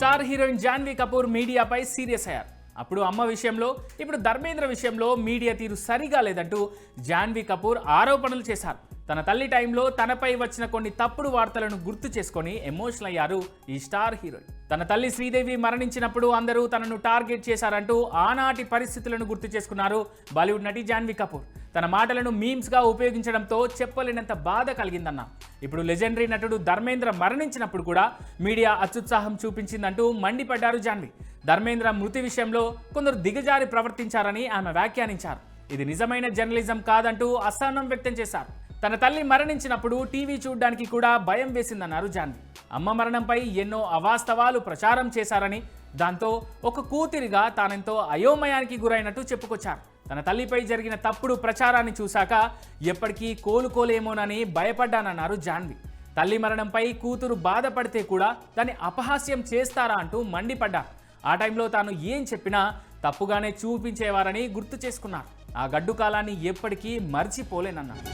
Star heroine Janhvi Kapoor మీడియాపై serious అయ్యారు. అప్పుడు అమ్మ విషయంలో ఇప్పుడు ధర్మేంద్ర విషయంలో మీడియా తీరు సరిగా లేదంటూ జాన్వీ కపూర్ ఆరోపణలు చేశారు. తన తల్లి టైంలో తనపై వచ్చిన కొన్ని తప్పుడు వార్తలను గుర్తు చేసుకొని ఎమోషనల్ అయ్యారు ఈ స్టార్ హీరోయిన్. తన తల్లి శ్రీదేవి మరణించినప్పుడు అందరూ తనను టార్గెట్ చేశారంటూ ఆనాటి పరిస్థితులను గుర్తు చేసుకున్నారు బాలీవుడ్ నటి జాన్వీ కపూర్. తన మాటలను మీమ్స్గా ఉపయోగించడంతో చెప్పలేనంత బాధ కలిగిందన్న. ఇప్పుడు లెజెండరీ నటుడు ధర్మేంద్ర మరణించినప్పుడు కూడా మీడియా అత్యుత్సాహం చూపించిందంటూ మండిపడ్డారు జాన్వీ. ధర్మేంద్ర మృతి విషయంలో కొందరు దిగజారి ప్రవర్తించారని ఆమె వ్యాఖ్యానించారు. ఇది నిజమైన జర్నలిజం కాదంటూ అసహనం వ్యక్తం చేశారు. తన తల్లి మరణించినప్పుడు టీవీ చూడడానికి కూడా భయం వేసిందన్నారు జాన్వి. అమ్మ మరణంపై ఎన్నో అవాస్తవాలు ప్రచారం చేశారని దాంతో ఒక కూతురిగా తానెంతో అయోమయానికి గురైనట్టు చెప్పుకొచ్చారు. తన తల్లిపై జరిగిన తప్పుడు ప్రచారాన్ని చూశాక ఎప్పటికీ కోలుకోలేమోనని భయపడ్డానన్నారు జాన్వి. తల్లి మరణంపై కూతురు బాధపడితే కూడా దాన్ని అపహాస్యం చేస్తారా అంటూ మండిపడ్డారు. ఆ టైంలో తాను ఏం చెప్పినా తప్పుగానే చూపించేవారని గుర్తు చేసుకున్నారు. ఆ గడ్డు కాలాన్ని ఎప్పటికీ మర్చిపోలేనన్నారు.